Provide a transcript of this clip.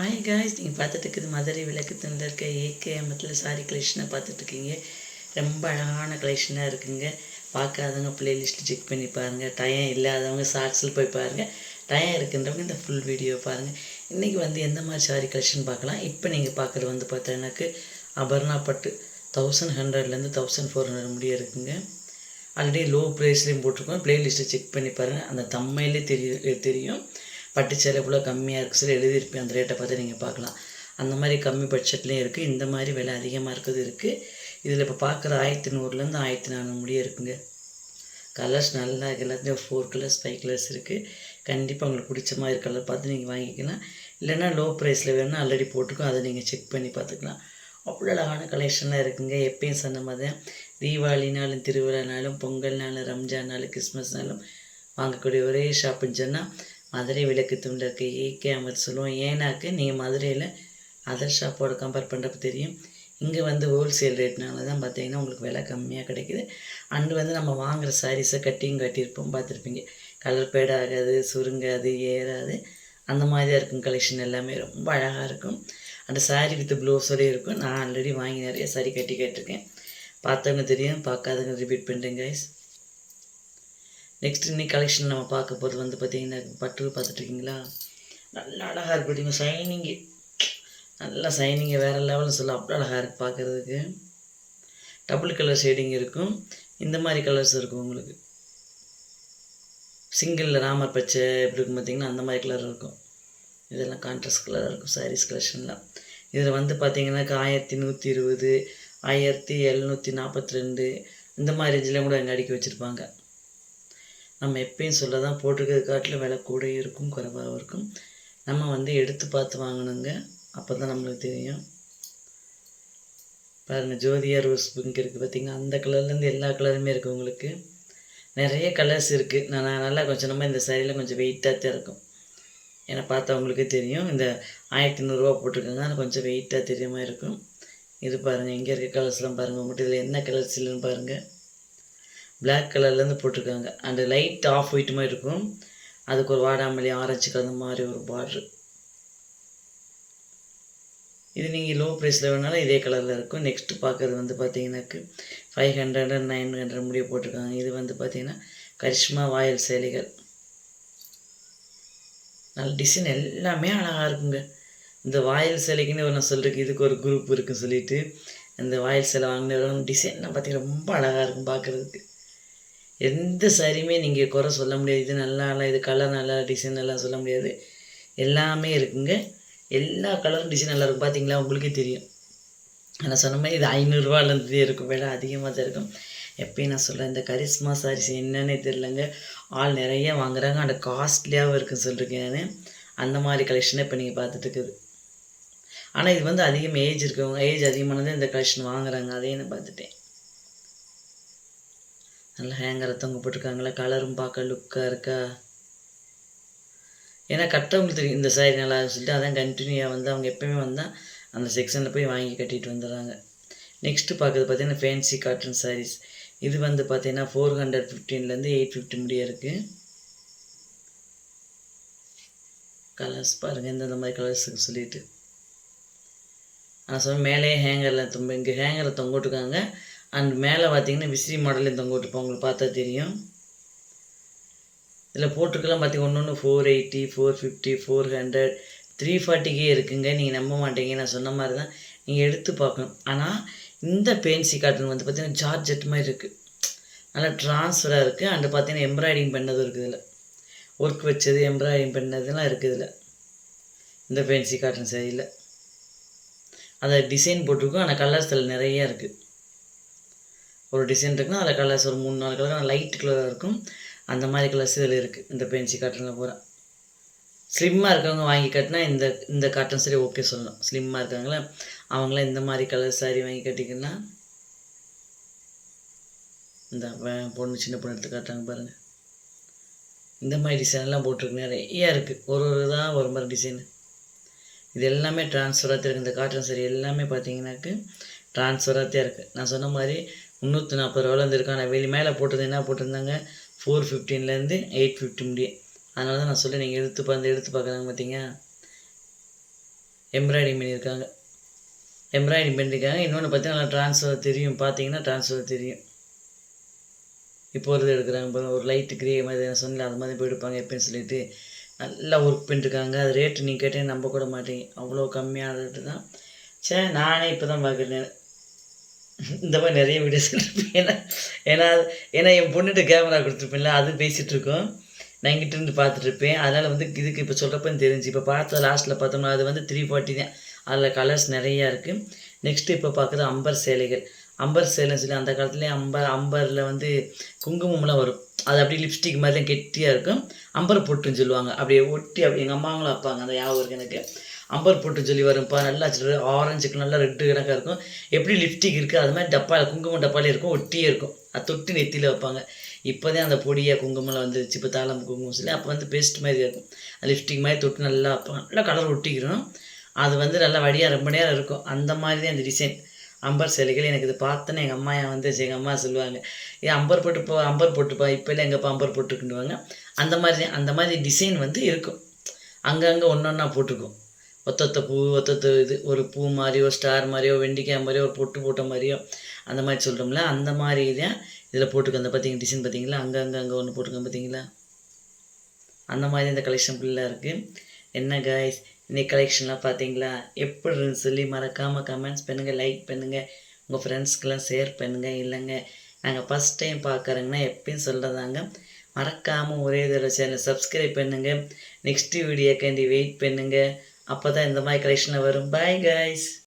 ஆய் காய்ஸ் நீங்கள் பார்த்துட்டு இருக்குது மதுரை விளக்கு துண்டில் இருக்க ஏகேஎம்எத்தில் சாரி கலெக்ஷனை பார்த்துட்ருக்கீங்க ரொம்ப அழகான கலெக்ஷனாக இருக்குங்க. பார்க்காதவங்க பிளேலிஸ்ட்டு செக் பண்ணி பாருங்கள் டயம் இல்லாதவங்க ஷார்ட்ஸில் போய் பாருங்கள் டயம் இருக்குன்றவங்க இந்த ஃபுல் வீடியோ பாருங்கள் இன்றைக்கி வந்து எந்த மாதிரி சாரி கலெக்ஷன் பார்க்கலாம்? இப்போ நீங்கள் பார்க்குறது வந்து பார்த்தீங்கன்னாக்கு அபர்ணா பட்டு தௌசண்ட் ஹண்ட்ரட்லேருந்து தௌசண்ட் ஃபோர் ஹண்ட்ரட் முடிய இருக்குங்க. ஆல்ரெடி லோ ப்ரைஸ்லேயும் போட்டிருக்கோம். ப்ளேலிஸ்ட்டை செக் பண்ணி பாருங்கள் அந்த தம்மையிலே தெரியும் தெரியும். பட்டுச்சேலை இவ்வளோ கம்மியாக இருக்குது சொல்லி எழுதியிருப்பேன். அந்த ரேட்டை பார்த்து நீங்கள் பார்க்கலாம். அந்த மாதிரி கம்மி பட்ஜெட்லேயும் இருக்குது இந்த மாதிரி விலை அதிகமாக இருக்கிறது இருக்குது இதில் இப்போ பார்க்குற ஆயிரத்தி நூறுலேருந்து ஆயிரத்தி நானூறு முடிய இருக்குங்க. கலர்ஸ் நல்லா எல்லாத்தையும் ஃபோர் கலர்ஸ் ஃபைவ் கலர்ஸ் இருக்குது கண்டிப்பாக உங்களுக்கு பிடிச்ச மாதிரி கலர் பார்த்து நீங்கள் வாங்கிக்கலாம். இல்லைன்னா லோ ப்ரைஸில் வேணும்னா ஆல்ரெடி போட்டுக்கோ. அதை நீங்கள் செக் பண்ணி பார்த்துக்கலாம். அவ்வளோ அழகான கலெக்ஷன்லாம் இருக்குங்க. எப்பயும் சொன்ன மாதிரி தான் தீபாவளினாலும் திருவிழானாலும் பொங்கல்னாலும் ரம்ஜான்னாலும் கிறிஸ்மஸ்னாலும் வாங்கக்கூடிய ஒரே ஷாப்புன்னு சொன்னால் மதுரை விளக்கு துண்டில் இருக்க ஏகே அமர் சொல்லுவோம் ஏன்னாக்கு நீங்கள் மதுரையில் அதர் ஷாப்போட கம்பேர் பண்ணுறப்ப தெரியும். இங்கே வந்து ஹோல்சேல் ரேட்னால தான் பார்த்தீங்கன்னா உங்களுக்கு விலை கம்மியாக கிடைக்குது. அண்டு வந்து நம்ம வாங்குகிற சாரீஸை கட்டியும் கட்டியிருப்போம் பார்த்துருப்பீங்க கலர் பேட் ஆகாது சுருங்காது ஏறாது. அந்த மாதிரி தான் இருக்கும் கலெக்ஷன் எல்லாமே. ரொம்ப அழகாக இருக்கும். அந்த சாரீ வித் ப்ளவுஸோடய இருக்கும். நான் ஆல்ரெடி வாங்கி நிறைய சாரீ கட்டி கேட்டிருக்கேன். பார்த்தவங்க தெரியும் பார்க்காதவங்க ரிப்பீட் பண்ணுறேன் கைஸ் நெக்ஸ்ட் இன்னைக்கு கலெக்ஷன் நம்ம பார்க்க போகிறது வந்து பார்த்தீங்கன்னா பட்டு பார்த்துட்ருக்கீங்களா? நல்லா அழகாக இருக்கு பார்த்தீங்க ஷைனிங்கு நல்லா ஷைனிங்கு வேறு லெவலில் சொல்ல அவ்வளோ அழகாக இருக்குது பார்க்குறதுக்கு. டபுள் கலர் ஷேடிங் இருக்கும். இந்த மாதிரி கலர்ஸ் இருக்கும் உங்களுக்கு. சிங்கிளில் ராமர் பச்சை எப்படி இருக்கும் பார்த்தீங்கன்னா அந்த மாதிரி கலர் இருக்கும். இதெல்லாம் கான்ட்ராஸ்ட் கலராக இருக்கும் சாரீஸ் கலெக்ஷன்லாம் இதில் வந்து பார்த்தீங்கன்னாக்கா ஆயிரத்தி நூற்றி இருபது ஆயிரத்தி எழுநூற்றி நாற்பத்தி ரெண்டு இந்த மாதிரி ரேஞ்சில் கூட அங்கே அடுக்கி வச்சுருப்பாங்க. நம்ம எப்பயும் சொல்ல தான் போட்டிருக்கிறது காட்டில் விலை கூட இருக்கும் குறைவாகவும் இருக்கும். நம்ம வந்து எடுத்து பார்த்து வாங்கணுங்க. அப்போ தான் நம்மளுக்கு தெரியும். பாருங்கள் ஜோதியா ரோஸ் பிங்க் இருக்குது பார்த்தீங்கன்னா அந்த கலர்லேருந்து எல்லா கலருமே இருக்குது உங்களுக்கு. நிறைய கலர்ஸ் இருக்குது நான் நல்லா கொஞ்சம் நம்ம இந்த சரியில் கொஞ்சம் வெயிட்டாக தான் இருக்கும். ஏன்னா பார்த்தவங்களுக்கே தெரியும். இந்த ஆயிரத்தி நூறுரூவா போட்டிருக்காங்க. அது கொஞ்சம் வெயிட்டாக தெரிய இருக்கும். இது பாருங்கள் இங்கே இருக்க கலர்ஸ்லாம் பாருங்கள் உங்கள்கிட்ட இதில் என்ன கலர்ஸ் இல்லைன்னு பாருங்கள் பிளாக் கலர்லேருந்து போட்டிருக்காங்க. அந்த லைட் ஆஃப் ஒயிட் மாதிரி இருக்கும். அதுக்கு ஒரு வாடாமல்லி ஆரஞ்சு கலந்த மாதிரி ஒரு பார்ட்ரு இது நீங்கள் லோ ப்ரைஸில் வேணாலும் இதே கலரில் இருக்கும். நெக்ஸ்ட்டு பார்க்குறது வந்து பார்த்தீங்கன்னாக்கு five hundred and nine hundred முடிய போட்டிருக்காங்க. இது வந்து பார்த்தீங்கன்னா கரிஷ்மா வாயல் சேலைகள். நல்ல டிசைன் எல்லாமே அழகாக இருக்குங்க. இந்த வாயல் சேலைக்குன்னு நான் சொல்கிறேன் இதுக்கு ஒரு குரூப் இருக்குன்னு சொல்லிட்டு இந்த வாயல் சேலை வாங்கின டிசைன்லாம் பார்த்தீங்கன்னா ரொம்ப அழகாக இருக்கும் பார்க்குறதுக்கு. எந்த சாரியுமே நீங்கள் குறை சொல்ல முடியாது. இது நல்லா இல்லை இது கலர் நல்லா டிசைன் நல்லா சொல்ல முடியாது. எல்லாமே இருக்குங்க. எல்லா கலரும் டிசைன் நல்லா இருக்கும். பார்த்தீங்களா உங்களுக்கே தெரியும். நான் சொன்ன மாதிரி இது ஐநூறுரூவாலேருந்து இருக்கும். விலை அதிகமாக தான் இருக்கும். எப்பயும் நான் சொல்கிறேன் இந்த கரிஸ்மா சாரீஸ் என்னன்னே தெரிலங்க ஆள் நிறைய வாங்குறாங்க. அந்த காஸ்ட்லியாகவும் இருக்குன்னு சொல்லியிருக்கேன் நான். அந்த மாதிரி கலெக்ஷனை இப்போ நீங்கள் பார்த்துட்டு இருக்குது. ஆனால் இது வந்து அதிகம் ஏஜ் இருக்கவங்க ஏஜ் அதிகமானது இந்த கலெக்ஷன் வாங்குறாங்க. அதையும் நான் பார்த்துட்டேன். நல்லா ஹேங்கரை தொங்க போட்டிருக்காங்களா கலரும் பார்க்க லுக்காக இருக்கா? ஏன்னா கட்டவங்களுக்கு தெரியும் இந்த சாரி நல்லா சொல்லிட்டு அதான் கண்டினியூவாக வந்து அவங்க எப்போயுமே வந்தால் அந்த செக்ஷனில் போய் வாங்கி கட்டிட்டு வந்துடுறாங்க. நெக்ஸ்ட்டு பார்க்குறது பார்த்தீங்கன்னா ஃபேன்சி காட்டன் சாரீஸ் இது வந்து பார்த்தீங்கன்னா ஃபோர் ஹண்ட்ரட் ஃபிஃப்டீன்லேருந்து எயிட் ஃபிஃப்டி முடிய இருக்குது கலர்ஸ் பாருங்கள் எந்தெந்த மாதிரி கலர்ஸுக்கு சொல்லிட்டு. நான் சொன்ன மேலேயே ஹேங்கரில் தொங்க இங்கே ஹேங்கரில் தொங்க விட்டுருக்காங்க அண்ட் மேலே பார்த்தீங்கன்னா விசிறி மாடலையும் இந்த விட்டுருப்போம் உங்களுக்கு பார்த்தா தெரியும். இதில் போட்டிருக்கலாம் பார்த்தீங்கன்னா ஒன்று ஒன்று four eighty four fifty four hundred three ஃபார்ட்டிக்கே இருக்குங்க. நீங்கள் நம்ப மாட்டீங்க. நான் சொன்ன மாதிரி தான் நீங்கள் எடுத்து பார்க்கணும். ஆனால் இந்த பேன்சி காட்டன் வந்து பார்த்திங்கன்னா ஜார்ஜெட் மாதிரி இருக்குது நல்லா ட்ரான்ஸ்ஃபராக இருக்குது அண்டு பார்த்தீங்கன்னா எம்ப்ராய்டிங் பண்ணதும் இருக்குது இதில். ஒர்க் வச்சது எம்ப்ராய்டிங் பண்ணதுலாம் இருக்குது இதில். இந்த ஃபேன்சி காட்டன் சரியில்லை. அதை டிசைன் போட்டிருக்கோம். ஆனால் கலர்ஸ் அதில் நிறைய இருக்குது ஒரு டிசைன் இருக்குன்னா அதில் கலர்ஸ் ஒரு மூணு நாலு கலர் லைட் கலர் இருக்கும். அந்த மாதிரி கலர்ஸ் இதில் இருக்குது இந்த பென்சி காட்டனில் பூரா. ஸ்லிம்மாக இருக்கவங்க வாங்கி கட்டினா இந்த இந்த காட்டன் சரி ஓகே சொல்லலாம். ஸ்லிம்மாக இருக்காங்களே அவங்களாம் இந்த மாதிரி கலர் சாரி வாங்கி கட்டிக்கின்னா இந்த பொண்ணு சின்ன பொண்ணு எடுத்து காட்டுறாங்க பாருங்கள் இந்த மாதிரி டிசைன்லாம் போட்டிருக்கு. நிறைய இருக்குது ஒரு ஒரு தான் ஒரு மாதிரி டிசைனு இது எல்லாமே ட்ரான்ஸ்ஃபராக இருக்குது இந்த காட்டன் சரி எல்லாமே பார்த்தீங்கன்னாக்கு டிரான்ஸ்ஃபராகத்தான் இருக்குது நான் சொன்ன மாதிரி முந்நூற்றி நாற்பது ரூபாலேருந்து இருக்கு ஆனால் வெளி மேலே போட்டது என்ன போட்டிருந்தாங்க? ஃபோர் ஃபிஃப்டீன்லேருந்து எயிட் ஃபிஃப்டி முடிய. அதனால தான் நான் சொல்லி நீங்கள் எடுத்து பார்த்து எடுத்து பார்க்குறாங்க பார்த்தீங்க எம்ப்ராய்டிங் பண்ணியிருக்காங்க. எம்ப்ராய்டிங் பண்ணியிருக்காங்க. இன்னொன்று பார்த்தீங்கன்னா ட்ரான்ஸ்ஃபர் தெரியும். பார்த்தீங்கன்னா ட்ரான்ஸ்ஃபர் தெரியும். இப்போ ஒரு இது எடுக்கிறாங்க பாருங்க. ஒரு லைட்டு கிரே மாதிரி நான் சொன்னல அது மாதிரி போய் எடுப்பாங்க எப்படின்னு சொல்லிட்டு. நல்லா ஒர்க் பண்ணிருக்காங்க அது ரேட்டு நீங்கள் கேட்டேன் நம்ப கூட மாட்டீங்க. அவ்வளோ கம்மியான ரேட்டு தான். சே நானே இப்போ தான் பார்க்குறேன் இந்த மாதிரி நிறைய வீடியோஸ் எடுத்துருப்பேன். ஏன்னா ஏன்னா ஏன்னா என் பொண்ணுகிட்ட கேமரா கொடுத்துருப்பேன்ல அது பேசிகிட்டு இருக்கோம். நான் இங்கிட்ட இருந்து பார்த்துட்ருப்பேன் அதனால் வந்து இதுக்கு இப்போ சொல்கிறப்ப தெரிஞ்சு இப்போ பார்த்த லாஸ்ட்டில் பார்த்தோம்னா அது வந்து த்ரீ ஃபார்ட்டி தான். அதில் கலர்ஸ் நிறையா இருக்குது நெக்ஸ்ட்டு இப்போ பார்க்குறது அம்பர் சேலைகள். அம்பர் சேலைன்னு சொல்லி அந்த காலத்துலேயே அம்பர் அம்பரில் வந்து குங்குமம்லாம் வரும். அது அப்படியே லிப்ஸ்டிக் மாதிரிலாம் கெட்டியாக இருக்கும். அம்பர் பொட்டுன்னு சொல்லுவாங்க. அப்படியே ஒட்டி அப்படி எங்கள் அம்மாவங்களும் வைப்பாங்க. அந்த ஞாபகம் இருக்கு எனக்கு. அம்பர் போட்டு சொல்லி வரும்ப்பா நல்லா ஆரஞ்சுக்கு நல்லா ரெட்டு கணக்காக இருக்கும். எப்படி லிப்ஸ்டிக் இருக்குது அது மாதிரி டப்பா குங்குமம் டப்பாலே இருக்கும் ஒட்டியே இருக்கும். அது தொட்டி நெத்தியில் வைப்பாங்க. இப்போ தான் அந்த பொடியாக குங்குமம்லாம் வந்துருச்சு இப்போ தாளம் குங்குமம் சொல்லி அப்போ வந்து பேஸ்ட் மாதிரி இருக்கும். லிப்ஸ்டிக் மாதிரி தொட்டு நல்லா வைப்பாங்க. நல்லா கலர் ஒட்டிக்கிறோம் அது வந்து நல்லா வடியாக ரொம்ப நேரம் இருக்கும். அந்த மாதிரி தான் அந்த டிசைன் அம்பர் சிலைகள் எனக்கு இது பார்த்தோன்னே எங்கள் அம்மா வந்து எங்கள் அம்மா சொல்லுவாங்க ஏன் அம்பர் போட்டுப்போ அம்பர் போட்டுப்பா இப்போல்லாம் எங்கப்பா அம்பர் போட்டுக்குன்னுவாங்க அந்த மாதிரி தான் அந்த மாதிரி டிசைன் வந்து இருக்கும். அங்கங்கே ஒன்று ஒன்றா போட்டிருக்கும் ஒத்தொத்த பூ ஒத்தொத்த இது ஒரு பூ மாதிரியோ ஸ்டார் மாதிரியோ வெண்டிக்காய் மாதிரியோ ஒரு பொட்டு போட்ட மாதிரியோ அந்த மாதிரி சொல்கிறோம்ல அந்த மாதிரி தான் இதில் போட்டிருக்கோம். அந்த பார்த்தீங்க டிசைன் பார்த்தீங்களா அங்கே அங்கே அங்கே ஒன்று போட்டிருக்கோம் பார்த்தீங்களா அந்த மாதிரி இந்த கலெக்ஷன் ஃபுல்லாக இருக்குது என்ன காய்ஸ் இன்னைக்கு கலெக்ஷன்லாம் பார்த்தீங்களா எப்படி இருந்துன்னு சொல்லி மறக்காமல் கமெண்ட்ஸ் பண்ணுங்கள் லைக் பண்ணுங்கள் உங்கள் ஃப்ரெண்ட்ஸ்க்கெலாம் ஷேர் பண்ணுங்கள் இல்லைங்க. நாங்கள் ஃபஸ்ட் டைம் பார்க்குறோங்கன்னா எப்பயும் சொல்கிறதாங்க மறக்காமல் ஒரே தடவை சேனல் சப்ஸ்கிரைப் பண்ணுங்கள் நெக்ஸ்ட்டு வீடியோக்காண்டி வெயிட் பண்ணுங்கள் அப்போ தான் இந்த மாதிரி கலெக்ஷனில் வரும். Bye guys